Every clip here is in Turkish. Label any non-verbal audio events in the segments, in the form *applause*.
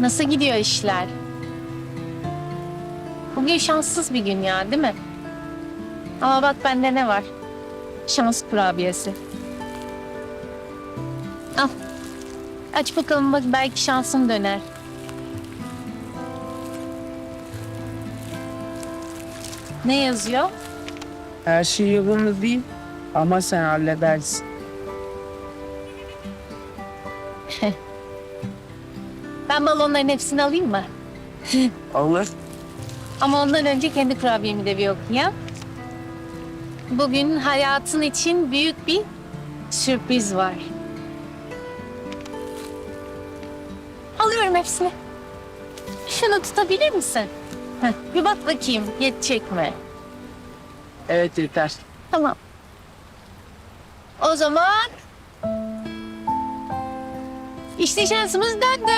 Nasıl gidiyor işler? Bugün şanssız bir gün ya değil mi? Ama bak bende ne var? Şans kurabiyesi. Al. Aç bakalım bak belki şansın döner. Ne yazıyor? Her şey yolunda değil ama sen halledersin. *laughs* Ben balonların hepsini alayım mı? Olur. Ama ondan önce kendi kurabiyemi de bir okuyayım. Bugün hayatın için büyük bir sürpriz var. Alıyorum hepsini. Şunu tutabilir misin? Heh, bir bak bakayım yetecek mi? Evet yeter. Tamam. O zaman işte şansımız döndü.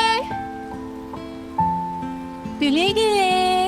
Güle güle.